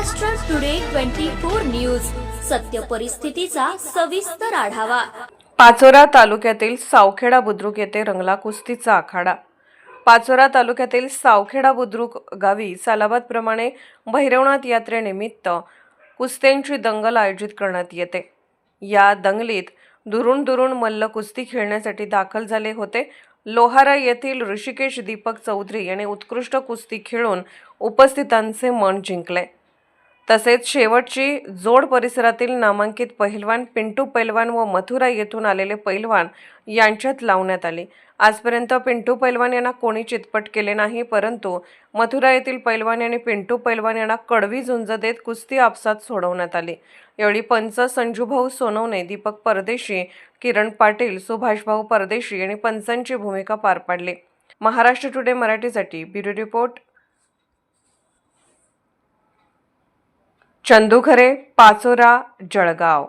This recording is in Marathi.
Maharashtra today twenty four news सत्य परिस्थितीचा सविस्तर आढावा. पाचोरा तालुक्यातील सावखेडा बुद्रुक येथे रंगला कुस्तीचा आखाडा. पाचोरा तालुक्यातील सावखेडा बुद्रुक गावी सालाबादप्रमाणे भैरवनाथ यात्रेनिमित्त कुस्त्यांची दंगल आयोजित करण्यात येते. या दंगलीत दुरून दुरून मल्ल कुस्ती खेळण्यासाठी दाखल झाले होते. लोहारा येथील ऋषिकेश दीपक चौधरी यांनी उत्कृष्ट कुस्ती खेळून उपस्थितांचे मन जिंकले. तसेच शेवटची जोड परिसरातील नामांकित पहिलवान पिंटू पैलवान व मथुरा येथून आलेले पैलवान यांच्यात लावण्यात आली. आजपर्यंत पिंटू पैलवान यांना कोणी चितपट केले नाही परंतु मथुरा येथील पैलवान आणि पिंटू पैलवान यांना कडवी झुंज देत कुस्ती आपसात सोडवण्यात आली. यावेळी पंच संजूभाऊ सोनवणे दीपक परदेशी किरण पाटील सुभाषभाऊ परदेशी आणि पंचांची भूमिका पार पाडली. महाराष्ट्र टुडे मराठीसाठी ब्युरो रिपोर्ट चंदू खरे पाचोरा जळगाव.